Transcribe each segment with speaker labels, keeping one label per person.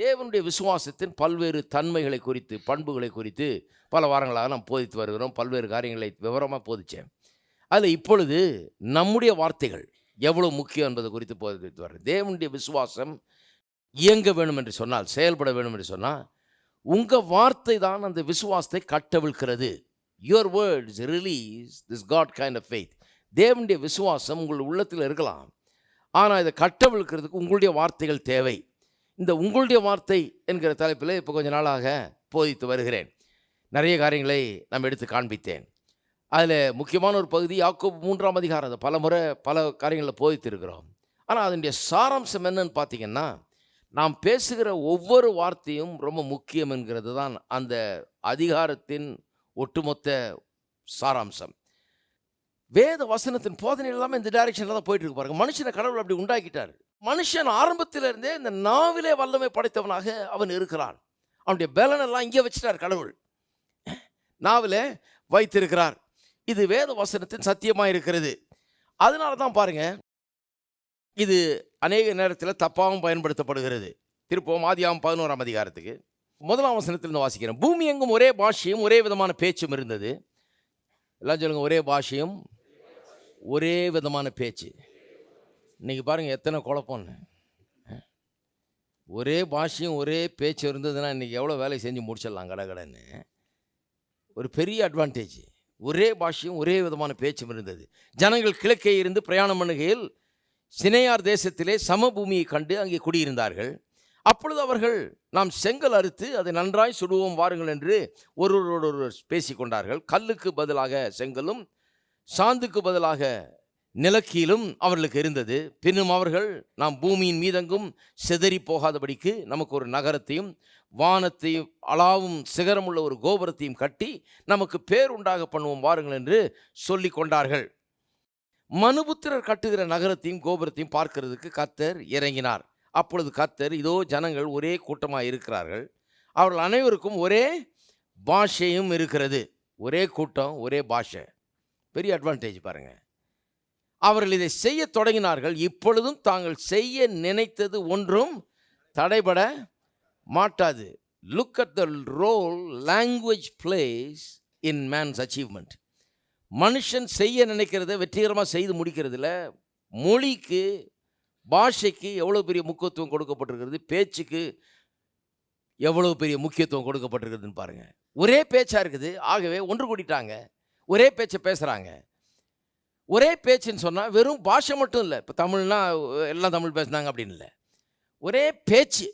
Speaker 1: தேவனுடைய விசுவாசத்தின் பல்வேறு தன்மைகளை குறித்து பண்புகளை குறித்து பல வாரங்களாக நாம் போதித்து வருகிறோம். பல்வேறு காரியங்களை விவரமாக போதித்தேன் அதில் இப்பொழுது நம்முடைய வார்த்தைகள் எவ்வளோ முக்கியம் என்பது குறித்து போதித்து வர்றேன். தேவனுடைய விசுவாசம் இயங்க வேணும் என்று சொன்னால் செயல்பட வேணும் என்று சொன்னால் உங்கள் வார்த்தை தான் அந்த விசுவாசத்தை கட்டவிழ்கிறது your words release this god kind of faith தேவனுடைய விசுவாசம் உங்கள் உள்ளத்தில் இருக்கலாம். ஆனால் இதை கட்டவிழ்க்கிறதுக்கு உங்களுடைய வார்த்தைகள் தேவை. இந்த உங்களுடைய வார்த்தை என்கிற தலைப்பில் இப்போ கொஞ்ச நாளாக போதித்து வருகிறேன். நிறைய காரியங்களை நாம் எடுத்து காண்பித்தேன். அதில் முக்கியமான ஒரு பகுதி யாக்கோ மூன்றாம் அதிகாரம் பல முறை பல காரியங்களில் போதித்து இருக்கிறோம் ஆனால் அதனுடைய சாராம்சம் என்னன்னு பார்த்தீங்கன்னா நாம் பேசுகிற ஒவ்வொரு வார்த்தையும் ரொம்ப முக்கியம் என்கிறது தான் அந்த அதிகாரத்தின் ஒட்டுமொத்த சாராம்சம். வேத வசனத்தின் போதனை எல்லாமே இந்த டைரெக்ஷனில் தான் போயிட்டு இருக்கு பாருங்க. மனுஷனை கடவுள் அப்படி உண்டாக்கிட்டார். மனுஷன் ஆரம்பத்திலிருந்தே இந்த நாவிலே வல்லமை படைத்தவனாக அவன் இருக்கிறான். அவனுடைய பலன் எல்லாம் இங்கே வச்சிட்டார் கடவுள். நாவிலே வைத்திருக்கிறார். இது வேத வசனத்தின் சத்தியமாக இருக்கிறது. அதனால தான் பாருங்க இது அநேக நேரத்தில் தப்பாகவும் பயன்படுத்தப்படுகிறது. திருப்போம் ஆதியாம் பதினோராம் அதிகாரத்துக்கு. முதலாம் வசனத்திலிருந்து வாசிக்கிறேன். பூமி எங்கும் ஒரே பாஷையும் ஒரே விதமான பேச்சும் இருந்தது. எல்லாம் சொல்லுங்கள் ஒரே பாஷையும் ஒரே விதமான பேச்சு. இன்னைக்கு பாருங்கள் எத்தனை குழப்பம்னு. ஒரே பாஷையும் ஒரே பேச்சு இருந்ததுன்னா இன்றைக்கி எவ்வளோ வேலை செஞ்சு முடிச்சிடலாம் கடகடன்னு ஒரு பெரிய அட்வான்டேஜ் ஒரே பாஷையும் ஒரே விதமான பேச்சும் இருந்தது. ஜனங்கள் கிழக்கே இருந்து பிரயாணம் பண்ணுகையில் சினையார் தேசத்திலே சமபூமியை கண்டு அங்கே குடியிருந்தார்கள். அப்பொழுது அவர்கள் நாம் செங்கல் அறுத்து அதை நன்றாய் சுடுவோம் வாருங்கள் என்று ஒருவரோடொருவர் பேசிக்கொண்டார்கள். கல்லுக்கு பதிலாக செங்கலும் சாந்துக்கு பதிலாக நிலக்கீலும் அவர்களுக்கு இருந்தது. பின்னும் அவர்கள் நாம் பூமியின் மீதெங்கும் செதறி போகாதபடிக்கு நமக்கு ஒரு நகரத்தையும் வானத்தையும் அளாவும் சிகரமுள்ள ஒரு கோபுரத்தையும் கட்டி நமக்கு பேர் உண்டாக பண்ணுவோம் வாருங்கள் என்று சொல்லி கொண்டார்கள். மனுபுத்திரர் கட்டுகிற நகரத்தையும் கோபுரத்தையும் பார்க்கிறதுக்கு கத்தர் இறங்கினார். அப்பொழுது கத்தர் இதோ ஜனங்கள் ஒரே கூட்டமாக இருக்கிறார்கள். அவர்கள் அனைவருக்கும் ஒரே பாஷையும் இருக்கிறது. ஒரே கூட்டம் ஒரே பாஷை. பெரிய அட்வான்டேஜ் பாருங்க. அவர்கள் இதை செய்ய தொடங்கினார்கள். இப்பொழுதும் தாங்கள் செய்ய நினைத்தது ஒன்றும் தடைபட மாட்டாது. Look at the role language plays in man's achievement மனுஷன் செய்ய நினைக்கிறத வெற்றிகரமாக செய்து முடிக்கிறதுல மொழிக்கு பாஷைக்கு எவ்வளோ பெரிய முக்கியத்துவம் கொடுக்கப்பட்டிருக்கிறது பேச்சுக்கு எவ்வளோ பெரிய முக்கியத்துவம் கொடுக்கப்பட்டிருக்குதுன்னு பாருங்கள் ஒரே பேச்சாக இருக்குது. ஆகவே ஒன்று கூட்டிட்டாங்க ஒரே பேச்சை பேசுகிறாங்க ஒரே பேச்சுன்னு சொன்னால் வெறும் பாஷை மட்டும் இல்லை. இப்போ தமிழ்னா எல்லாம் தமிழ் பேசுனாங்க அப்படின்னு இல்லை. ஒரே பேச்சு.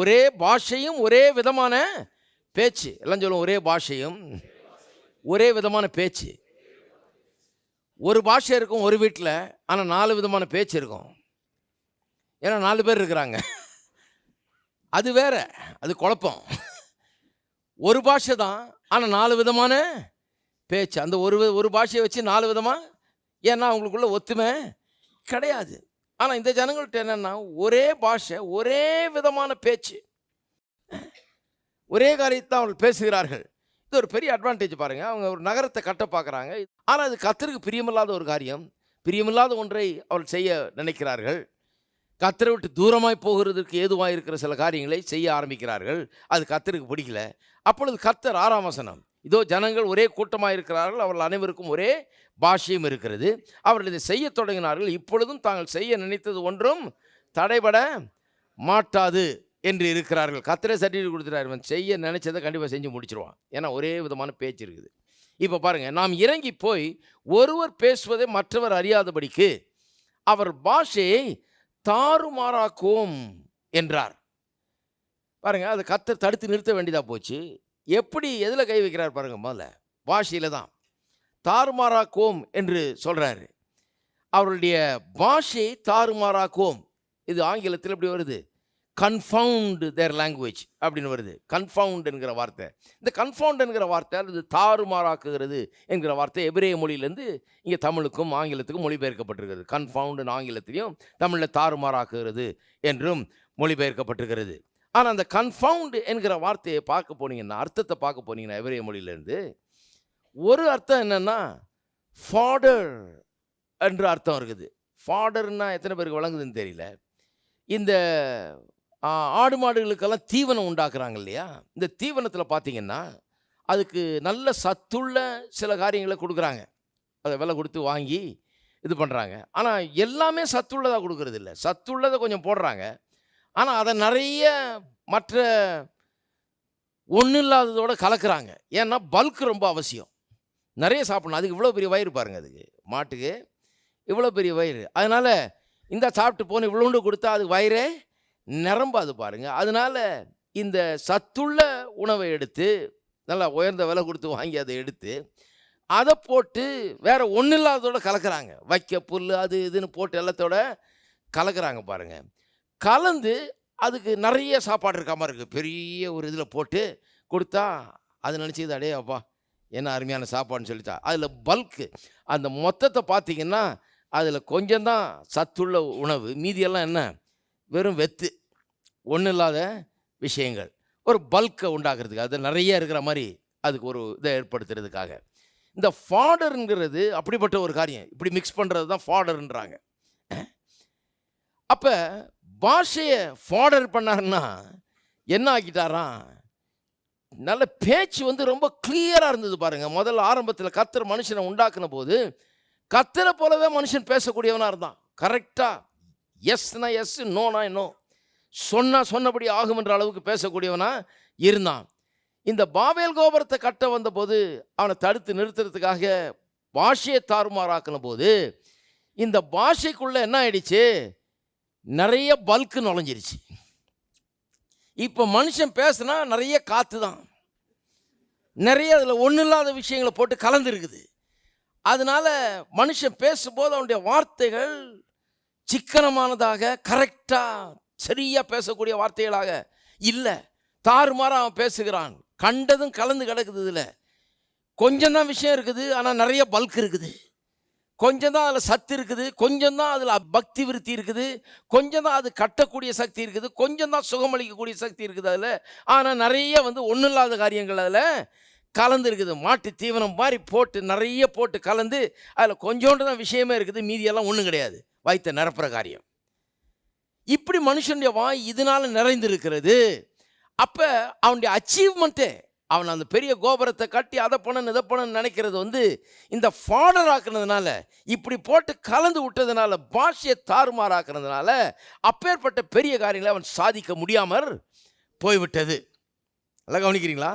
Speaker 1: ஒரே பாஷையும் ஒரே விதமான பேச்சு. எல்லாம் சொல்லுவோம் ஒரே பாஷையும் ஒரே விதமான பேச்சு. ஒரு பாஷை இருக்கும் ஒரு வீட்டில் ஆனால் நாலு விதமான பேச்சு இருக்கும். ஏன்னா நாலு பேர் இருக்கிறாங்க. அது வேற அது குழப்பம். ஒரு பாஷை தான் ஆனால் நாலு விதமான பேச்சு. அந்த ஒரு ஒரு பாஷையை வச்சு நாலு விதமாக ஏன்னா அவங்களுக்குள்ள ஒத்துமை கிடையாது. ஆனால் இந்த ஜனங்கள்ட்ட என்னென்னா ஒரே பாஷை ஒரே விதமான பேச்சு. ஒரே காரியத்தை அவர்கள் பேசுகிறார்கள். இது ஒரு பெரிய அட்வான்டேஜ் பாருங்கள் அவங்க ஒரு நகரத்தை கட்ட பார்க்குறாங்க. ஆனால் அது கத்தருக்கு பிரியமில்லாத ஒரு காரியம். பிரியமில்லாத ஒன்றை அவர்கள் செய்ய நினைக்கிறார்கள். கத்தரை விட்டு தூரமாய் போகிறதுக்கு ஏதுவாக இருக்கிற சில காரியங்களை செய்ய ஆரம்பிக்கிறார்கள். அது கத்தருக்கு பிடிக்கல. அப்பொழுது கத்தர் ஆறாம் வசனம் இதோ ஜனங்கள் ஒரே கூட்டமாக இருக்கிறார்கள் அவர்கள் அனைவருக்கும் ஒரே பாஷையும் இருக்கிறது. அவர்கள் இதை செய்ய தொடங்கினார்கள். இப்பொழுதும் தாங்கள் செய்ய நினைத்தது ஒன்றும் தடைபட மாட்டாது என்று இருக்கிறார்கள். கத்திரை சர்டிஃபிகேட் கொடுத்துட்டார். இவன் செய்ய நினைச்சதை கண்டிப்பாக செஞ்சு முடிச்சிருவான். ஏன்னா ஒரே விதமான பேச்சு இருக்குது. இப்போ பாருங்கள் நாம் இறங்கி போய் ஒருவர் பேசுவதை மற்றவர் அறியாதபடிக்கு அவர் பாஷையை தாறுமாறாக்குவோம் என்றார். பாருங்கள் அதை கத்தர் தடுத்து நிறுத்த வேண்டியதாக போச்சு. எப்படி எதில் கை வைக்கிறார் பாருங்க முதல்ல? பாஷையில் தான். தாறுமாறாக்குவோம் என்று சொல்கிறாரு அவருடைய பாஷையை கோம் இது ஆங்கிலத்தில் எப்படி வருது? கன்ஃபவுண்டு தேர் லாங்குவேஜ் அப்படின்னு வருது. கன்ஃபவுண்ட் என்கிற வார்த்தை. இந்த கன்ஃபவுண்ட் என்கிற வார்த்தை அல்லது தாறுமாறாக்குகிறது என்கிற வார்த்தை எபிரேய மொழியிலேருந்து இங்கே தமிழுக்கும் ஆங்கிலத்துக்கும் மொழிபெயர்க்கப்பட்டிருக்கிறது. கன்ஃபவுண்டுன்னு ஆங்கிலத்திலையும் தமிழில் தாறுமாறாக்குகிறது என்றும் மொழிபெயர்க்கப்பட்டிருக்கிறது. ஆனால் அந்த கன்ஃபவுண்டு என்கிற வார்த்தையை பார்க்க போனீங்கன்னா அர்த்தத்தை பார்க்க போனீங்கன்னா எபிரேய மொழியிலேருந்து ஒரு அர்த்தம் என்னென்னா ஃபாடர் என்ற அர்த்தம் இருக்குது. ஃபாடர்னா எத்தனை பேருக்கு வழங்குதுன்னு தெரியல. இந்த ஆடு மாடுகளுக்கெல்லாம் தீவனம் உண்டாக்குறாங்க இல்லையா? இந்த தீவனத்தில் பார்த்தீங்கன்னா அதுக்கு நல்ல சத்துள்ள சில காரியங்களை கொடுக்குறாங்க. அதை விலை கொடுத்து வாங்கி இது பண்ணுறாங்க ஆனால் எல்லாமே சத்துள்ளதாக கொடுக்குறதில்ல. இல்லை சத்துள்ளதை கொஞ்சம் போடுறாங்க. ஆனால் அதை நிறைய மற்ற ஒன்றும் இல்லாததோடு கலக்குறாங்க. ஏன்னா பல்க் ரொம்ப அவசியம். நிறைய சாப்பிடணும். அதுக்கு இவ்வளோ பெரிய வயிறு பாருங்க அதுக்கு மாட்டுக்கு. இவ்வளோ பெரிய வயிறு. அதனால் இந்த சாப்பிட்டு போன இவ்வளோண்டு கொடுத்தா அது வயிறே நிரம்பாது பாருங்கள் அதனால இந்த சத்துள்ள உணவை எடுத்து நல்லா உயர்ந்த விலை கொடுத்து வாங்கி அதை எடுத்து அதை போட்டு வேறு ஒன்றும் இல்லாததோட கலக்குறாங்க. வைக்க புல் அது இதுன்னு போட்டு எல்லாத்தோட கலக்குறாங்க பாருங்கள் கலந்து அதுக்கு நிறைய சாப்பாடு இருக்க மாதிரி இருக்குது பெரிய ஒரு இதில் போட்டு கொடுத்தா அது நினச்சிது அடே அப்பா என்ன அருமையான சாப்பாடுன்னு சொல்லிட்டா. அதில் பல்க்கு அந்த மொத்தத்தை பார்த்தீங்கன்னா அதில் கொஞ்சம்தான் சத்துள்ள உணவு. மீதியெல்லாம் என்ன? வெறும் வெத்து. ஒன்றும் இல்லாத விஷயங்கள். ஒரு பல்கை உண்டாக்குறதுக்கு. அது நிறைய இருக்கிற மாதிரி அதுக்கு ஒரு இதை ஏற்படுத்துறதுக்காக. இந்த ஃபாடருங்கிறது அப்படிப்பட்ட ஒரு காரியம். இப்படி மிக்ஸ் பண்ணுறது தான் ஃபாடர்ன்றாங்க அப்போ பாஷையை ஃபாடர் பண்ணாருன்னா என்ன ஆக்கிட்டாராம்? நல்ல பேச்சு வந்து ரொம்ப கிளியராக இருந்தது பாருங்கள் முதல்ல ஆரம்பத்தில் கத்தர் மனுஷனை உண்டாக்குன போது கத்தரை போலவே மனுஷன் பேசக்கூடியவனாக இருந்தான் கரெக்டாக எஸ்னா எஸ் நோனா நோ சொன்னால் சொன்னபடி ஆகும் என்ற அளவுக்கு பேசக்கூடியவனாக இருந்தான். இந்த பாபேல் கோபுரத்தை கட்ட வந்தபோது அவனை தடுத்து நிறுத்துறதுக்காக பாஷையை தாறுமாறாக்கின போது இந்த பாஷைக்குள்ளே என்ன ஆயிடுச்சு? நிறைய பல்க்கு நுழைஞ்சிருச்சு. இப்போ மனுஷன் பேசுனா நிறைய காற்று தான். நிறைய அதில் ஒன்றும் இல்லாத விஷயங்களை போட்டு கலந்துருக்குது. அதனால மனுஷன் பேசும்போது அவனுடைய வார்த்தைகள் சிக்கனமானதாக கரெக்டாக சரியாக பேசக்கூடிய வார்த்தைகளாக இல்லை. தாறுமாறாக அவன் பேசுகிறான். கண்டதும் கலந்து கிடக்குது இதில். கொஞ்சம் தான் விஷயம் இருக்குது ஆனால் நிறைய பல்க் இருக்குது. கொஞ்சம் தான் அதில் சத்து இருக்குது கொஞ்சம் தான் அதில் பக்தி விருத்தி இருக்குது கொஞ்சம் தான் அது கட்டக்கூடிய சக்தி இருக்குது கொஞ்சம் தான் சுகமளிக்கக்கூடிய சக்தி இருக்குது அதில். ஆனால் நிறைய வந்து ஒன்றும் இல்லாத காரியங்கள் அதில் கலந்து இருக்குது மாட்டு தீவனம் மாதிரி போட்டு நிறைய போட்டு கலந்து அதில் கொஞ்சோண்டு தான் விஷயமே இருக்குது. மீதியெல்லாம் ஒன்றும் கிடையாது. வயிற்ற நிரப்புற காரியம். இப்படி மனுஷனுடைய வாய் இதனால நிறைந்திருக்கிறது. அப்போ அவனுடைய அச்சீவ்மெண்ட்டே அவன் அந்த பெரிய கோபுரத்தை கட்டி அதை பண்ணணும் இதை பண்ணணும்னு நினைக்கிறது வந்து இந்த ஃபாடர் ஆக்குனதுனால இப்படி போட்டு கலந்து விட்டதுனால பாஷையை தாறுமாறாக்குனதுனால அப்பேற்பட்ட பெரிய காரியங்களை அவன் சாதிக்க முடியாமல் போய்விட்டது. நல்லா கவனிக்கிறீங்களா?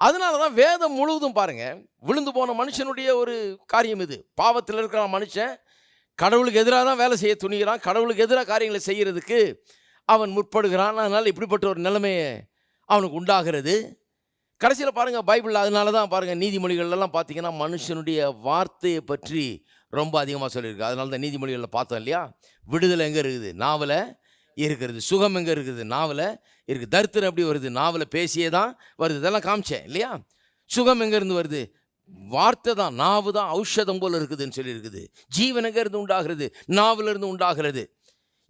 Speaker 1: அதனால தான் வேதம் முழுவதும் பாருங்கள் விழுந்து போன மனுஷனுடைய ஒரு காரியம் இது. பாவத்தில் இருக்கிற மனுஷன் கடவுளுக்கு எதிராக தான் வேலை செய்ய துணிகிறான் கடவுளுக்கு எதிராக காரியங்களை செய்கிறதுக்கு அவன் முற்படுகிறான். அதனால் இப்படிப்பட்ட ஒரு நிலைமையை அவனுக்கு உண்டாகிறது. கடைசியில் பாருங்கள் பைபிள் அதனால தான் பாருங்கள் நீதிமொழிகள்லாம் பார்த்தீங்கன்னா மனுஷனுடைய வார்த்தையை பற்றி ரொம்ப அதிகமாக சொல்லியிருக்கு. அதனால தான் நீதிமொழிகளில் பார்த்தோம் இல்லையா? விடுதலை எங்கே இருக்குது? நாவல இருக்கிறது. சுகம் எங்கே இருக்குது? நாவல இருக்குது தரித்திரம் எப்படி வருது? நாவில் பேசியே தான் வருது. இதெல்லாம் காமிச்சேன் இல்லையா? சுகம் எங்கேருந்து வருது? வார்த்தை தான் நாவு தான் ஔஷதம் போல் இருக்குதுன்னு சொல்லியிருக்குது. ஜீவன் எங்கேருந்து உண்டாகிறது? நாவிலிருந்து உண்டாகிறது.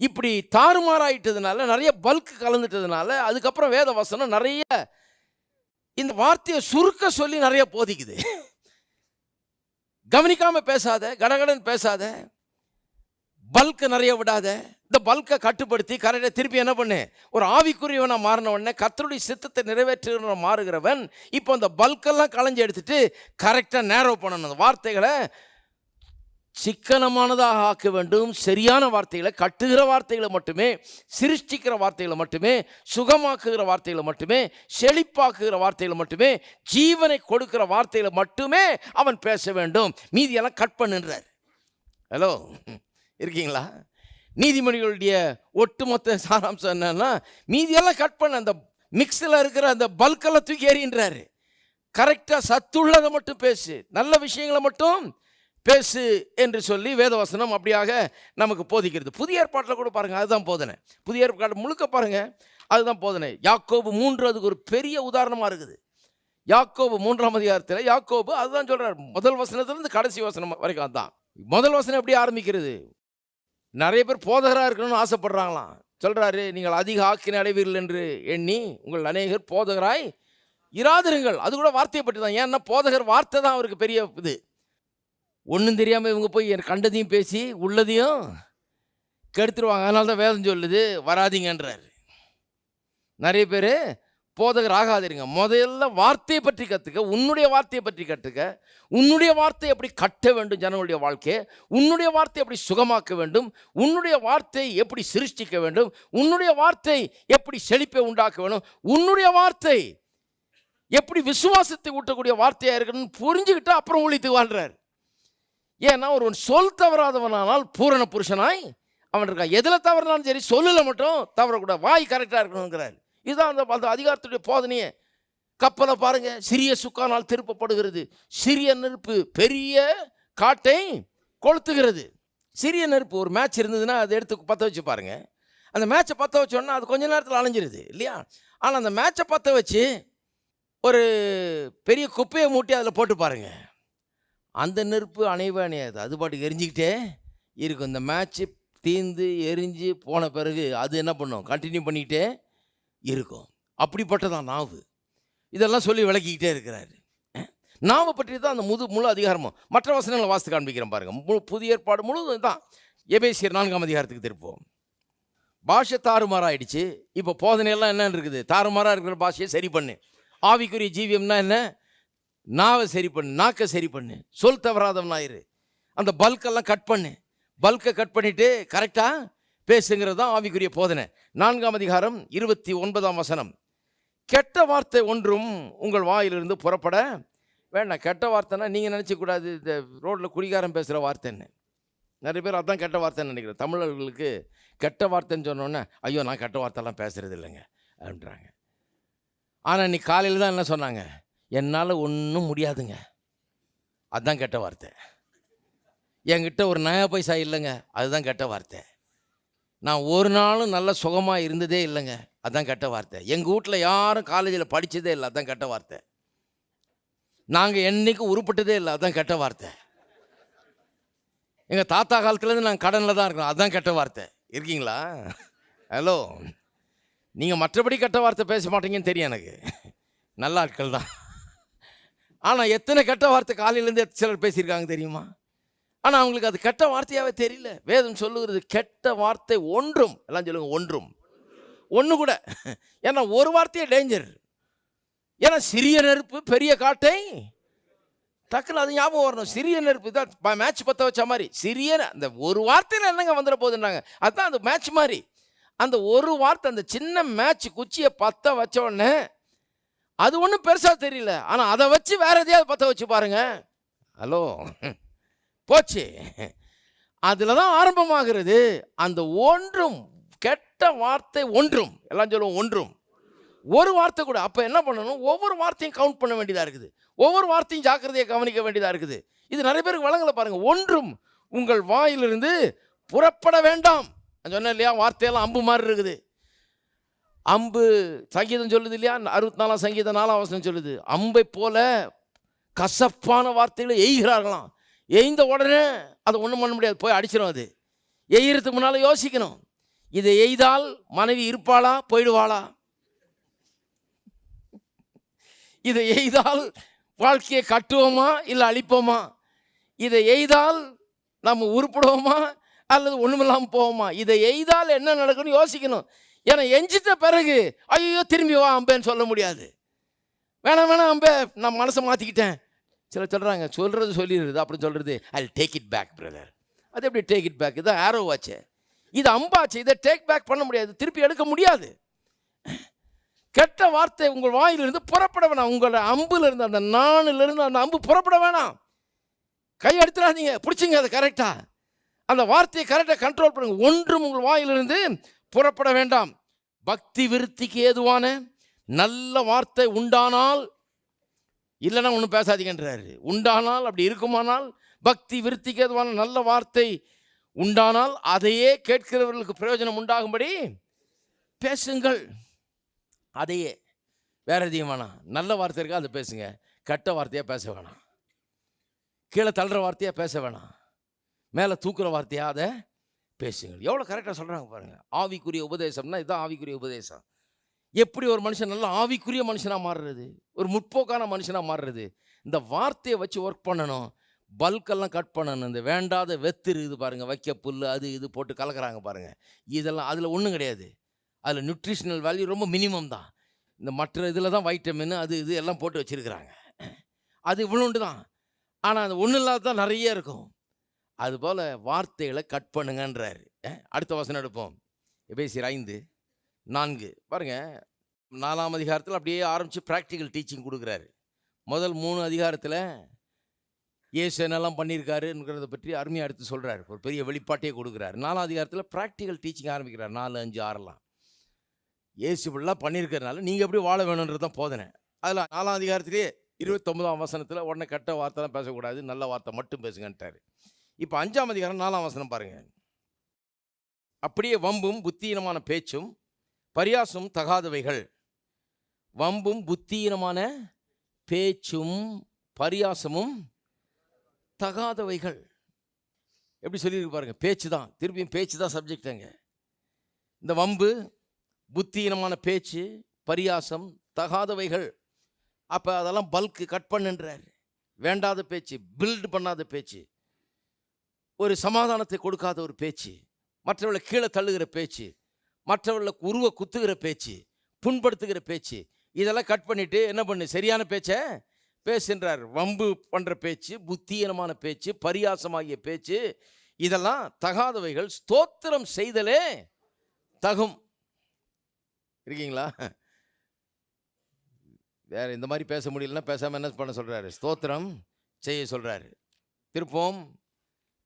Speaker 1: இப்படி தாறுமாறாயிட்டதுனால நிறைய பல்க் கலந்துட்டதுனால அதுக்கப்புறம் வேத வசனம் நிறைய இந்த வார்த்தையை சுருக்க சொல்லி நிறைய போதிக்குது. கவனிக்காம பேசாத கடகடன் பேசாத பல்க் நிறைய விடாத இந்த பல்கை கட்டுப்படுத்தி கரெக்டாக திருப்பி என்ன பண்ணு? ஒரு ஆவிக்குரியவனாக மாறின உடனே கத்தருடைய சித்தத்தை நிறைவேற்றுகிற மாறுகிறவன் இப்போ அந்த பல்கெல்லாம் களைஞ்சு எடுத்துட்டு கரெக்டாக நேரோ பண்ணணும். அந்த வார்த்தைகளை சிக்கனமானதாக ஆக்க வேண்டும். சரியான வார்த்தைகளை கட்டுகிற வார்த்தைகளை மட்டுமே சிருஷ்டிக்கிற வார்த்தைகளை மட்டுமே சுகமாக்குகிற வார்த்தைகளை மட்டுமே செழிப்பாக்குகிற வார்த்தைகளை மட்டுமே ஜீவனை கொடுக்கிற வார்த்தைகளை மட்டுமே அவன் பேச வேண்டும். மீதியெல்லாம் கட் பண்ணுன்றார். ஹலோ இருக்கீங்களா? நீதிமொழிகளுடைய ஒட்டுமொத்த சாராம்சம் என்னன்னா மீதியெல்லாம் கட் பண்ண. அந்த மிக்ஸில் இருக்கிற அந்த பல்கெல்லாம் தூக்கி எறின்றாரு கரெக்டாக சத்துள்ளதை மட்டும் பேசு. நல்ல விஷயங்களை மட்டும் பேசு என்று சொல்லி வேதவசனம் அப்படியாக நமக்கு போதிக்கிறது. புதிய ஏற்பாட்டில் கூட பாருங்கள் அதுதான் போதனை. புதிய ஏற்பாடு முழுக்க பாருங்கள் அதுதான் போதனை. யாக்கோபு மூன்று அதுக்கு ஒரு பெரிய உதாரணமாக இருக்குது. யாக்கோபு மூன்றாம் அதிகாரத்தில் யாக்கோபு அதுதான் சொல்கிறார் முதல் வசனத்துலேருந்து கடைசி வசனம் வரைக்கும் அதுதான். முதல் வசனம் எப்படி ஆரம்பிக்கிறது? நிறைய பேர் போதகராக இருக்கணும்னு ஆசைப்படுறாங்களாம். சொல்கிறாரு நீங்கள் அதிக ஆக்கின அடைவீர்கள் என்று எண்ணி உங்கள் அநேகர் போதகராய் இராதிருங்கள். அது கூட வார்த்தையை பற்றி தான் ஏன்னா போதகர் வார்த்தை தான் அவருக்கு பெரிய இது. ஒன்றும் தெரியாமல் இவங்க போய் என் கண்டதையும் பேசி உள்ளதையும் கெடுத்துருவாங்க. அதனால தான் வேதம் சொல்லுது வராதீங்கன்றார். நிறைய பேர் போதகர் ஆகாதிருங்க. முதல்ல வார்த்தையை பற்றி கற்றுக்க உன்னுடைய வார்த்தையை பற்றி கற்றுக்க உன்னுடைய வார்த்தை எப்படி கட்ட வேண்டும் ஜனங்களுடைய வாழ்க்கையை உன்னுடைய வார்த்தை எப்படி சுகமாக்க வேண்டும் உன்னுடைய வார்த்தை எப்படி சிருஷ்டிக்க வேண்டும் உன்னுடைய வார்த்தை எப்படி செழிப்பை உண்டாக்க வேண்டும் உன்னுடைய வார்த்தை எப்படி விசுவாசத்தை ஊட்டக்கூடிய வார்த்தையாக இருக்கணும்னு புரிஞ்சுக்கிட்டு அப்புறம் ஒழித்து வாழ்றார். ஏன்னா ஒருவன் சொல் தவறாதவனானால் பூரண புருஷனாய் அவன் இருக்கான். எதில் தவறினாலும் சரி சொல்லில் மட்டும் தவறக்கூடாது. வாய் கரெக்டாக இருக்கணுங்கிறார். இதுதான் அந்த அந்த அதிகாரத்துடைய போதனையே. கப்பலை பாருங்கள் சிறிய சுக்கானால் திருப்பப்படுகிறது. சிறிய நெருப்பு பெரிய காட்டை கொளுத்துகிறது. சிறிய நெருப்பு ஒரு மேட்ச் இருந்ததுன்னா அதை எடுத்து பற்ற வச்சு பாருங்கள் அந்த மேட்ச்சை பற்ற வச்சோன்னா அது கொஞ்ச நேரத்தில் அலைஞ்சிருது இல்லையா? ஆனால் அந்த மேட்ச்சை பற்ற வச்சு ஒரு பெரிய குப்பையை மூட்டி அதில் போட்டு பாருங்கள் அந்த நெருப்பு அணைவே அணையாது. அது பாட்டுக்கு எரிஞ்சிக்கிட்டே இருக்கும். இந்த மேட்ச்சு தீந்து எரிஞ்சு போன பிறகு அது என்ன பண்ணும்? கண்டினியூ பண்ணிக்கிட்டே இருக்கும். அப்படிப்பட்டதான் நாவு. இதெல்லாம் சொல்லி விளக்கிக்கிட்டே இருக்கிறாரு. நாவை பற்றி தான் அந்த முது முழு அதிகாரமும். மற்ற வசனங்களை வாசித்து காண்பிக்கிறேன் பாருங்க. முழு புதிய ஏற்பாடு முழுவதும் தான். எபேசியர் நான்காம் அதிகாரத்துக்கு திருப்போம் பாஷை தாறுமாறாயிடுச்சு. இப்போ போதனையெல்லாம் என்ன இருக்குது? தாறுமாறாக இருக்கிற பாஷையை சரி பண்ணு. ஆவிக்குரிய ஜீவியம்னா என்ன? நாவை சரி பண்ணு நாக்கை சரி பண்ணு. சொல் தவறாதவனாயிரு அந்த பல்கெல்லாம் கட் பண்ணு. பல்கை கட் பண்ணிவிட்டு கரெக்டாக பேசுங்கிறது தான் ஆவிக்குரிய போதனை. நான்காம் அதிகாரம் இருபத்தி ஒன்பதாம் வசனம். கெட்ட வார்த்தை ஒன்றும் உங்கள் வாயிலிருந்து புறப்பட வேண்டாம். கெட்ட வார்த்தைன்னா நீங்கள் நினச்சக்கூடாது இந்த ரோட்டில் குடிகாரம் பேசுகிற வார்த்தைன்னு. நிறைய பேர் அதான் கெட்ட வார்த்தைன்னு நினைக்கிறேன். தமிழர்களுக்கு கெட்ட வார்த்தைன்னு சொன்னோன்னே ஐயோ நான் கெட்ட வார்த்தைலாம் பேசுகிறது இல்லைங்க அப்படின்றாங்க. ஆனால் இன்னைக்கு காலையில் தான் என்ன சொன்னாங்க? என்னால் ஒன்றும் முடியாதுங்க. அதுதான் கெட்ட வார்த்தை. என்கிட்ட ஒரு நயா பைசா இல்லைங்க அதுதான் கெட்ட வார்த்தை. நான் ஒரு நாளும் நல்ல சுகமாக இருந்ததே இல்லைங்க அதுதான் கெட்ட வார்த்தை. எங்கள் வீட்டில் யாரும் காலேஜில் படித்ததே இல்லை அதுதான் கெட்ட வார்த்தை. நாங்கள் என்னைக்கும் உருப்பட்டதே இல்லை அதுதான் கெட்ட வார்த்தை. எங்கள் தாத்தா காலத்துலேருந்து நாங்கள் கடனில் தான் இருக்கிறோம் அதுதான் கெட்ட வார்த்தை. இருக்கீங்களா? ஹலோ நீங்கள் மற்றபடி கெட்ட வார்த்தை பேச மாட்டீங்கன்னு தெரியும் எனக்கு. நல்ல ஆட்கள் தான் ஆனால் எத்தனை கெட்ட வார்த்தை காலையிலேருந்து சிலர் பேசியிருக்காங்க தெரியுமா? ஆனால் அவங்களுக்கு அது கெட்ட வார்த்தையாகவே தெரியல. வேதம் சொல்லுகிறது கெட்ட வார்த்தை ஒன்றும். எல்லாம் சொல்லுங்க ஒன்றும். ஒன்று கூட. ஏன்னா ஒரு வார்த்தையே டேஞ்சர் ஏன்னா சிறிய நெருப்பு பெரிய காட்டை டக்குன்னு அது ஞாபகம் வரணும். சிறிய நெருப்பு தான் மேட்ச் பற்ற வச்ச மாதிரி. சிறிய அந்த ஒரு வார்த்தையில் என்னங்க வந்துட போகுதுன்றாங்க. அதுதான் அந்த மேட்ச் மாதிரி. அந்த ஒரு வார்த்தை அந்த சின்ன மேட்ச் குச்சியை பற்ற வச்ச உடனே அது ஒன்றும் பெருசாக தெரியல. ஆனால் அதை வச்சு வேற எதையாவது பற்ற வச்சு பாருங்க. ஹலோ. போச்சு. அதில் தான் ஆரம்பமாகிறது. அந்த ஒன்றும் கெட்ட வார்த்தை ஒன்றும் எல்லாம் சொல்லுவோம் ஒன்றும். ஒரு வார்த்தை கூட அப்போ என்ன பண்ணணும்? ஒவ்வொரு வார்த்தையும் கவுண்ட் பண்ண வேண்டியதாக இருக்குது. ஒவ்வொரு வார்த்தையும் ஜாக்கிரதையை கவனிக்க வேண்டியதாக இருக்குது. இது நிறைய பேருக்கு வழங்கலை பாருங்கள் ஒன்றும் உங்கள் வாயிலிருந்து புறப்பட வேண்டாம். நான் சொன்னேன் இல்லையா வார்த்தையெல்லாம் அம்பு மாதிரி இருக்குது. அம்பு சங்கீதம் சொல்லுது இல்லையா? அறுபத்தி நாலாம் சங்கீதம் நாலாம் வசனம் சொல்லுது. அம்பை போல கசப்பான வார்த்தைகளை எய்கிறார்களாம். எய்ந்த உடனே அதை ஒன்றும் பண்ண முடியாது. போய் அடிச்சிடும் அது. எய்கிறதுக்கு முன்னால் யோசிக்கணும். இதை எய்தால் மனைவி இருப்பாளா? போயிடுவாளா? இதை எய்தால் வாழ்க்கையை கட்டுவோமா? இல்லை அழிப்போமா? இதை எய்தால் நம்ம உருப்பிடுவோமா? அல்லது ஒன்றுமில்லாமல் போவோமா? இதை எய்தால் என்ன நடக்கும்னு யோசிக்கணும். ஏன்னா எஞ்சிட்ட பிறகு ஐயோ திரும்பி வா அம்பேன்னு சொல்ல முடியாது. வேணாம் வேணாம் அம்பே நான் மனசை மாற்றிக்கிட்டேன் சில சொல்கிறாங்க சொல்கிறது சொல்லிடுறது அப்படின்னு சொல்கிறது I take it back brother அது எப்படி டேக் இட் பேக் இதான் ஆரோ வாட்சு இது அம்பாச்சு இதை டேக் பேக் பண்ண முடியாது. திருப்பி எடுக்க முடியாது. கெட்ட வார்த்தை உங்கள் வாயிலிருந்து புறப்பட வேணாம். உங்களோட அம்புலேருந்து அந்த நானிலிருந்து அந்த அம்பு புறப்பட வேணாம். கை எடுத்துடாதீங்க. பிடிச்சிங்க அதை கரெக்டாக அந்த வார்த்தையை கரெக்டாக கண்ட்ரோல் பண்ணுங்கள் ஒன்றும் உங்கள் வாயிலிருந்து புறப்பட வேண்டாம். பக்தி விருத்திக்கு ஏதுவான நல்ல வார்த்தை உண்டானால் இல்லைன்னா ஒன்றும் பேசாதீங்கன்றாரு. உண்டானால் அப்படி இருக்குமானால் பக்தி விருத்திக்கு ஏதுவான நல்ல வார்த்தை உண்டானால் அதையே கேட்கிறவர்களுக்கு பிரயோஜனம் உண்டாகும்படி பேசுங்கள். அதையே. வேற எதையும் வேணாம். நல்ல வார்த்தை இருக்கா அதை பேசுங்க. கெட்ட வார்த்தையாக பேச வேணாம். கீழே தள்ளுற வார்த்தையாக பேச வேணாம். மேலே தூக்குற வார்த்தையாக அதை பேசுங்கள். எவ்வளோ கரெக்டாக சொல்கிறாங்க பாருங்கள் ஆவிக்குரிய உபதேசம்னா இதுதான் ஆவிக்குரிய உபதேசம். எப்படி ஒரு மனுஷன் நல்ல ஆவிக்குரிய மனுஷனாக மாறுறது? ஒரு முற்போக்கான மனுஷனாக மாறுறது? இந்த வார்த்தையை வச்சு ஒர்க் பண்ணணும். பல்கெல்லாம் கட் பண்ணணும். இந்த வேண்டாத வெத்து இருக்குது பாருங்கள் வைக்க புல் அது இது போட்டு கலக்கிறாங்க பாருங்கள் இதெல்லாம் அதில் ஒன்றும் கிடையாது. அதில் நியூட்ரிஷனல் வேல்யூ ரொம்ப மினிமம் தான். இந்த மற்ற இதில் தான் வைட்டமின் அது இது எல்லாம் போட்டு வச்சுருக்குறாங்க. அது இவ்வளோண்டு தான். ஆனால் அது ஒன்றும் இல்லாத தான் நிறைய இருக்கும். அதுபோல் வார்த்தைகளை கட் பண்ணுங்கன்றாரு. அடுத்த வசனம் எடுப்போம். எபேசியர் ஐந்து நான்கு. பாருங்க நாலாம் அதிகாரத்தில் அப்படியே ஆரம்பித்து ப்ராக்டிக்கல் டீச்சிங் கொடுக்குறாரு. முதல் மூணு அதிகாரத்தில் இயேசு என்னெல்லாம் பண்ணியிருக்காருங்கிறத பற்றி அருமையாக எடுத்து சொல்கிறார் ஒரு பெரிய வெளிப்பாட்டையே கொடுக்குறாரு. நாலாம் அதிகாரத்தில் ப்ராக்டிக்கல் டீச்சிங் ஆரம்பிக்கிறார். நாலு அஞ்சு ஆறலாம். இயேசு இப்படிலாம் பண்ணியிருக்கிறதுனால நீங்கள் எப்படி வாழ வேணுன்றது தான் போதனை. அதில் நாலாம் அதிகாரத்திலேயே இருபத்தொம்பதாம் வசனத்தில் உடனே கெட்ட வார்த்தைலாம் பேசக்கூடாது நல்ல வார்த்தை மட்டும் பேசுங்கன்ட்டார். இப்போ அஞ்சாம் அதிகாரம் நாலாம் வசனம் பாருங்கள் அப்படியே வம்பும் புத்தீனமான பேச்சும் பரியாசம் தகாதவைகள். வம்பும் புத்தீனமான பேச்சும் பரியாசமும் தகாதவைகள். எப்படி சொல்லியிருக்கு பாருங்க பேச்சு தான் திருப்பியும் பேச்சு தான் சப்ஜெக்டுங்க இந்த வம்பு புத்தீனமான பேச்சு பரியாசம் தகாதவைகள். அப்போ அதெல்லாம் பல்க்கு கட் பண்ணுன்றார். வேண்டாத பேச்சு பில்டு பண்ணாத பேச்சு. ஒரு சமாதானத்தை கொடுக்காத ஒரு பேச்சு மற்றவர்களை கீழே தள்ளுகிற பேச்சு மற்றவர்களை உருவ குத்துகிற பேச்சு புண்படுத்துகிற பேச்சு இதெல்லாம் கட் பண்ணிட்டு என்ன பண்ணு சரியான பேச்சை? பேசுகின்றார் வம்பு பண்ணுற பேச்சு புத்தீனமான பேச்சு பரியாசமாகிய பேச்சு இதெல்லாம் தகாதவைகள். ஸ்தோத்திரம் செய்தலே தகும். இருக்கீங்களா? வேற இந்த மாதிரி பேச முடியலன்னா பேசாமல் என்ன பண்ண சொல்கிறாரு ஸ்தோத்திரம் செய்ய சொல்கிறாரு திருப்போம்.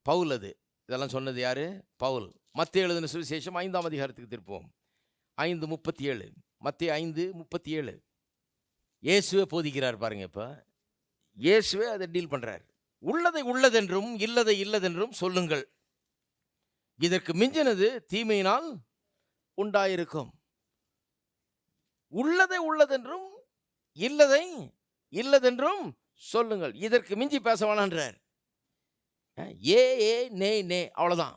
Speaker 1: பவுல் அது. இதெல்லாம் சொன்னது யாரு? பவுல். மத்திய எழுதின சுவிசேஷம் ஐந்தாம் அதிகாரத்துக்கு திருப்போம் ஐந்து முப்பத்தி ஏழு மத்திய ஐந்து முப்பத்தி ஏழு இயேசுவே போதிக்கிறார் பாருங்கள் இப்போ. இயேசுவே அதை டீல் பண்ணுறார் உள்ளதை உள்ளதென்றும் இல்லதை இல்லதென்றும் சொல்லுங்கள். இதற்கு மிஞ்சினது தீமையினால் உண்டாயிருக்கும். உள்ளதை உள்ளதென்றும் இல்லதை இல்லதென்றும் சொல்லுங்கள். இதற்கு மிஞ்சி பேச வேணான்றார் ஏ ஏ நே நே அவ்வளோதான்.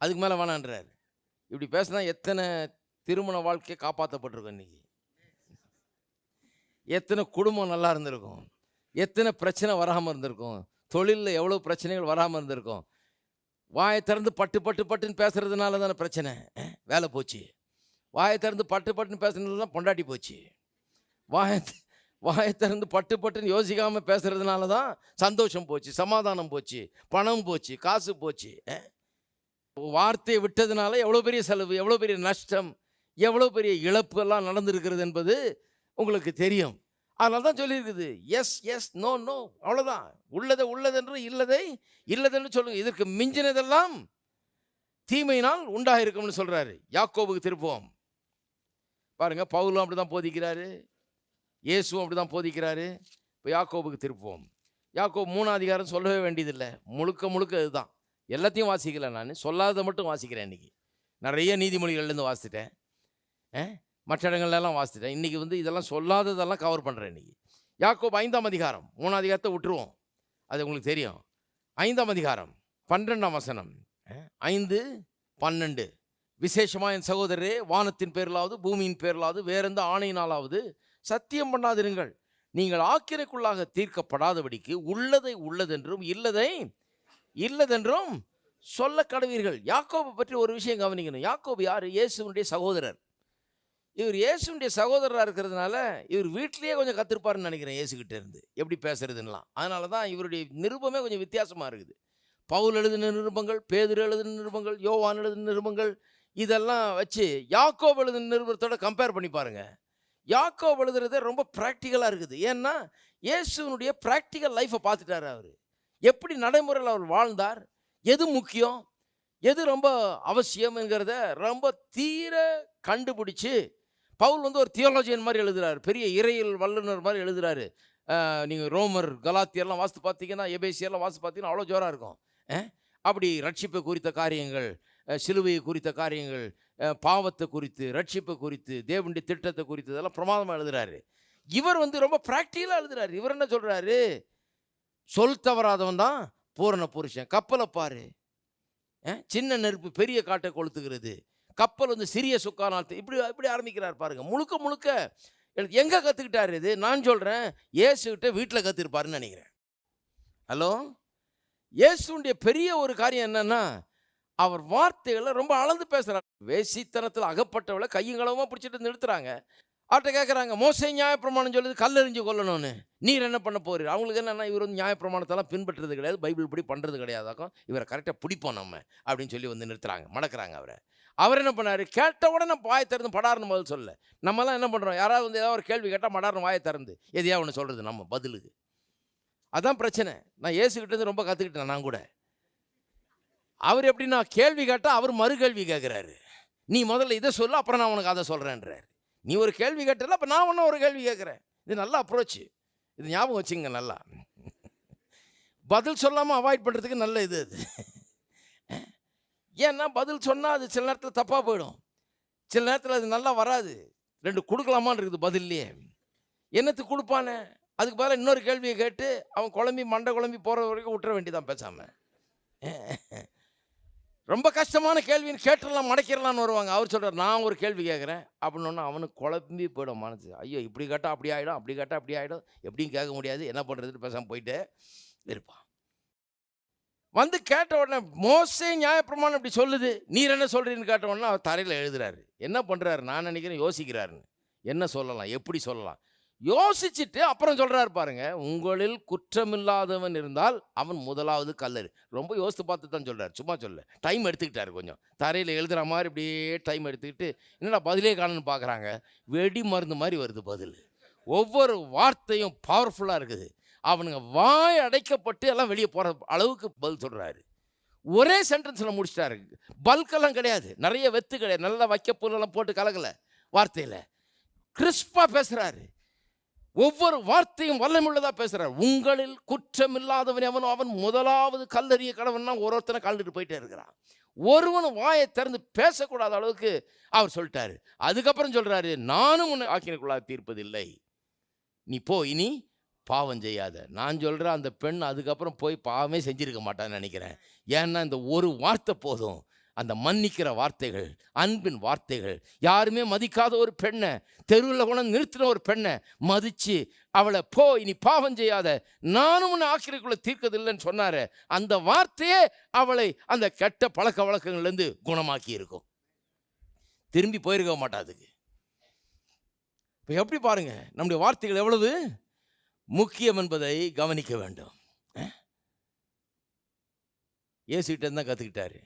Speaker 1: அதுக்கு மேலே வேணான்றார். இப்படி பேசினா எத்தனை திருமண வாழ்க்கையை காப்பாற்றப்பட்டிருக்கும் இன்றைக்கி எத்தனை குடும்பம் நல்லா இருந்திருக்கும். எத்தனை பிரச்சனை வராமல் இருந்திருக்கும். தொழிலில் எவ்வளோ பிரச்சனைகள் வராமல் இருந்திருக்கும். வாயை திறந்து பட்டு பட்டு பட்டுன்னு பேசுகிறதுனால தானே பிரச்சனை? வேலை போச்சு. வாயை திறந்து பட்டு பட்டுன்னு பேசுனதுல தான் பொண்டாட்டி போச்சு. வாயை வாயை திறந்து பட்டு பட்டுன்னு யோசிக்காமல் பேசுகிறதுனால தான் சந்தோஷம் போச்சு சமாதானம் போச்சு பணம் போச்சு காசு போச்சு வார்த்தையை விட்டதுனால எவ்வளோ பெரிய செலவு எவ்வளோ பெரிய நஷ்டம் எவ்வளோ பெரிய இழப்பு எல்லாம் நடந்திருக்கிறது என்பது உங்களுக்கு தெரியும். அதனால தான் சொல்லியிருக்குது எஸ் எஸ் நோ நோ அவ்வளோதான் உள்ளதை உள்ளதென்று இல்லதை இல்லதென்று சொல்லுங்க. இதற்கு மிஞ்சினதெல்லாம் தீமையினால் உண்டாயிருக்கும்னு சொல்றாரு. யாக்கோபுக்கு திருப்போம் பாருங்க பவுலும் அப்படி தான் போதிக்கிறாரு. இயேசுவும் அப்படி தான் போதிக்கிறாரு. இப்போ யாக்கோபுக்கு திருப்புவோம் யாக்கோபு மூணாம் அதிகாரம் சொல்லவே வேண்டியதில்லை. முழுக்க முழுக்க இதுதான். எல்லாத்தையும் வாசிக்கல நான். சொல்லாததை மட்டும் வாசிக்கிறேன் இன்றைக்கி நிறைய நீதிமொழிகள்லேருந்து வாசிச்சிட்டேன். மற்ற இடங்கள்லாம் வாசிச்சிட்டேன். இன்றைக்கி வந்து இதெல்லாம் சொல்லாததெல்லாம் கவர் பண்ணுறேன் இன்றைக்கி யாக்கோப் ஐந்தாம் அதிகாரம். மூணாம் அதிகாரத்தை விட்டுருவோம். அது உங்களுக்கு தெரியும். ஐந்தாம் அதிகாரம். பன்னெண்டாம் வசனம். ஐந்து பன்னெண்டு. விசேஷமாக என் சகோதரரே வானத்தின் பேரிலாவது பூமியின் பேரிலாவது வேறெந்த ஆணையினாலாவது சத்தியம் பண்ணாதிருங்கள். நீங்கள் ஆக்கிரைக்குள்ளாக தீர்க்கப்படாதபடிக்கு உள்ளதை உள்ளதென்றும் இல்லதை இல்லதென்றும் சொல்ல கடவீர்கள். யாக்கோபை பற்றி ஒரு விஷயம் கவனிக்கணும். யாக்கோபு யார்? இயேசுனுடைய சகோதரர். இவர் இயேசுடைய சகோதரராக இருக்கிறதுனால இவர் வீட்லேயே கொஞ்சம் கற்றுருப்பாருன்னு நினைக்கிறேன் இயேசுகிட்ட இருந்து எப்படி பேசுறதுன்னெலாம். அதனால தான் இவருடைய நிருபமே கொஞ்சம் வித்தியாசமாக இருக்குது. பவுல் எழுதின நிருபங்கள் பேதர் எழுதின நிருபங்கள் யோவான் எழுதின நிருபங்கள் இதெல்லாம் வச்சு யாக்கோப் எழுதின நிருபத்தோட கம்பேர் பண்ணி பாருங்க. யாக்கோ எழுதுறது ரொம்ப ப்ராக்டிக்கலாக இருக்குது. ஏன்னா இயேசுனுடைய ப்ராக்டிக்கல் லைஃப்பை பார்த்துட்டார் அவர். எப்படி நடைமுறையில் அவர் வாழ்ந்தார் எது முக்கியம் எது ரொம்ப அவசியம்ங்கிறத ரொம்ப தீர கண்டுபிடிச்சி பவுல் வந்து ஒரு தியோலஜியன் மாதிரி எழுதுறாரு. பெரிய இறையல் வல்லுனர் மாதிரி எழுதுறாரு. நீங்கள் ரோமர் கலாத்தியெல்லாம் வாசித்து பார்த்தீங்கன்னா எபேசியெல்லாம் வாசித்து பார்த்தீங்கன்னா அவ்வளோ ஜோராக இருக்கும். அப்படி ரட்சிப்பை குறித்த காரியங்கள் சிலுவை சிலுவையை குறித்த காரியங்கள் பாவத்தை குறித்து ரட்சிப்பை குறித்து தேவனுடைய திட்டத்தை குறித்து இதெல்லாம் பிரமாதமாக எழுதுறாரு. இவர் வந்து ரொம்ப ப்ராக்டிக்கலாக எழுதுறாரு. இவர் என்ன சொல்கிறாரு சொல் தவறாதவன் தான் பூரண புருஷன். கப்பலை பாரு. சின்ன நெருப்பு பெரிய காட்டை கொளுத்துகிறது. கப்பல் வந்து சிறிய சுக்கானால் இப்படி இப்படி ஆரம்பிக்கிறார் பாருங்க. முழுக்க முழுக்க எனக்கு எங்கே கற்றுக்கிட்டார் இது? நான் சொல்கிறேன் இயேசுகிட்ட வீட்டில் கற்றுருப்பாருன்னு நினைக்கிறேன். ஹலோ? இயேசுடைய பெரிய ஒரு காரியம் என்னென்னா அவர் வார்த்தைகளை ரொம்ப அளந்து பேசுகிறார் வேசித்தனத்தில் அகப்பட்டவளை கையங்களவமாக பிடிச்சிட்டு நிறுத்துறாங்க. அவர்கிட்ட கேட்குறாங்க மோசை நியாயப்பிரமாணம் சொல்லுது கல்லெறிஞ்சு கொல்லணும்னு. நீர் என்ன பண்ண போறீர்? அவங்களுக்கு என்னன்னா இவர் வந்து நியாயப்பிரமாணத்தெல்லாம் பின்பற்றுறது கிடையாது பைபிள் படி பண்ணுறது கிடையாதாக்கும் இவரை கரெக்டாக பிடிப்போம் நம்ம அப்படின்னு சொல்லி வந்து நிறுத்துறாங்க மடக்குறாங்க அவரை. அவர் என்ன பண்ணார்? கேட்ட உடனே வாயை திறந்து படாருன்னு பதில் சொல்ல நம்மலாம் என்ன பண்ணுறோம் யாராவது வந்து ஏதாவது ஒரு கேள்வி கேட்டால் மடார்னு வாயை திறந்து எதையா ஒன்று சொல்கிறது நம்ம? பதிலுக்கு. அதான் பிரச்சனை. நான் ஏசுக்கிட்டேருந்து ரொம்ப கற்றுக்கிட்டேன் நான் கூட. அவர் எப்படின்னா கேள்வி கேட்டால் அவர் மறு கேள்வி கேட்குறாரு நீ முதல்ல இதை சொல்லு அப்புறம் நான் உனக்கு அதை சொல்கிறேன்றார் நீ ஒரு கேள்வி கேட்டல அப்போ நான் ஒன்றும் ஒரு கேள்வி கேட்குறேன் இது நல்ல அப்ரோச் இது ஞாபகம் வச்சுங்க நல்லா. பதில் சொல்லாமல் அவாய்ட் பண்ணுறதுக்கு நல்ல இது அது. ஏன்னா பதில் சொன்னால் அது சில நேரத்தில் தப்பாக போயிடும். சில நேரத்தில் அது நல்லா வராது. ரெண்டு கொடுக்கலாமான்னு இருக்குது பதில்லையே என்னத்துக்கு கொடுப்பானே? அதுக்கு பதிலாக இன்னொரு கேள்வியை கேட்டு அவன் குழம்பி மண்டை குழம்பி போகிற வரைக்கும் விட்டுற வேண்டியதான் பேசாமல் ரொம்ப கஷ்டமான கேள்வின்னு கேட்டுடலாம் மடக்கிடலான்னு வருவாங்க. அவர் சொல்கிறார் நான் ஒரு கேள்வி கேட்குறேன். அப்படின்னா அவனுக்கு குழப்பி போயிடும் மனசு. ஐயோ இப்படி கேட்டால் அப்படி ஆகிடும் அப்படி கேட்டால் அப்படி ஆகிடும் எப்படியும் கேட்க முடியாது என்ன பண்ணுறதுன்னு பேசாமல் போயிட்டு இருப்பான். வந்து கேட்ட உடனே மோசே நியாயப்பிரமாணம் இப்படி சொல்லுது நீர் என்ன சொல்கிறீன்னு கேட்ட உடனே அவர் தரையில் எழுதுறாரு. என்ன பண்ணுறாரு நான் நினைக்கிறேன் யோசிக்கிறாருன்னு. என்ன சொல்லலாம்? எப்படி சொல்லலாம்? யோசிச்சுட்டு அப்புறம் சொல்கிறாரு பாருங்க உங்களில் குற்றமில்லாதவன் இருந்தால் அவன் முதலாவது கல்லறு. ரொம்ப யோசித்து பார்த்து தான் சொல்கிறார் சும்மா சொல்ல டைம் எடுத்துக்கிட்டாரு கொஞ்சம். தரையில் எழுதுகிற மாதிரி இப்படியே டைம் எடுத்துக்கிட்டு என்னடா பதிலே காணுன்னு பார்க்குறாங்க வெடி மருந்து மாதிரி வருது பதில். ஒவ்வொரு வார்த்தையும் பவர்ஃபுல்லாக இருக்குது. அவனுங்க வாய் அடைக்கப்பட்டு எல்லாம் வெளியே போகிற அளவுக்கு பதில் சொல்கிறாரு ஒரே சென்டென்ஸில் முடிச்சிட்டாரு. பல்கெல்லாம் கிடையாது. நிறைய வெத்து கிடையாது. நல்லா வைக்க பொருளெல்லாம் போட்டு கலக்கலை வார்த்தையில். கிறிஸ்பாக பேசுகிறாரு ஒவ்வொரு வார்த்தையும் வல்லமுள்ளதாக பேசுகிறார் உங்களில் குற்றம் இல்லாதவன் எவனோ அவன் முதலாவது கல்லறிய கடவன்னா ஒருத்தனை கலந்துட்டு போயிட்டே இருக்கிறான். ஒருவன் வாயை திறந்து பேசக்கூடாத அளவுக்கு அவர் சொல்லிட்டாரு. அதுக்கப்புறம் சொல்கிறாரு நானும் உன்னை ஆக்கினுக்குள்ளாக தீர்ப்பதில்லை. நீ போ இனி பாவம் செய்யாத. நான் சொல்கிறேன் அந்த பெண் அதுக்கப்புறம் போய் பாவமே செஞ்சிருக்க மாட்டான்னு நினைக்கிறேன். ஏன்னா இந்த ஒரு வார்த்தை போதும். அந்த மன்னிக்கிற வார்த்தைகள் அன்பின் வார்த்தைகள். யாருமே மதிக்காத ஒரு பெண்ணை தெருவில் கூட நிறுத்தின ஒரு பெண்ணை மதித்து அவளை போ இனி பாவம் செய்யாத நானும் உன்னை ஆக்கிரிக்குள்ளே தீர்க்கதில்லைன்னு சொன்னார் அந்த வார்த்தையே அவளை அந்த கெட்ட பழக்க வழக்கங்கள்லேருந்து குணமாக்கி இருக்கும். திரும்பி போயிருக்க மாட்டாதுக்கு இப்போ எப்படி பாருங்க நம்முடைய வார்த்தைகள் எவ்வளவு? முக்கியம் என்பதை கவனிக்க வேண்டும். இயேசுகிட்ட தான் கற்றுக்கிட்டாரு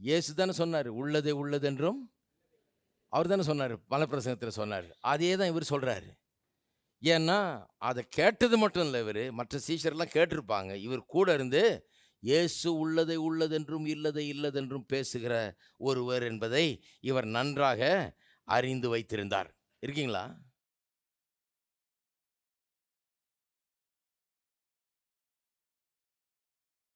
Speaker 1: இயேசு தானே சொன்னார் உள்ளதே உள்ளதென்றும் அவர் தானே சொன்னார் மலப்பிரசங்கத்தில் சொன்னார். அதே தான் இவர் சொல்கிறாரு ஏன்னா அதை கேட்டது மட்டும் இல்லை இவர் மற்ற சீஷர்லாம் கேட்டிருப்பாங்க. இவர் கூட இருந்து இயேசு உள்ளதை உள்ளதென்றும் இல்லதை இல்லதென்றும் பேசுகிற ஒருவர் என்பதை இவர் நன்றாக அறிந்து வைத்திருந்தார். இருக்கீங்களா?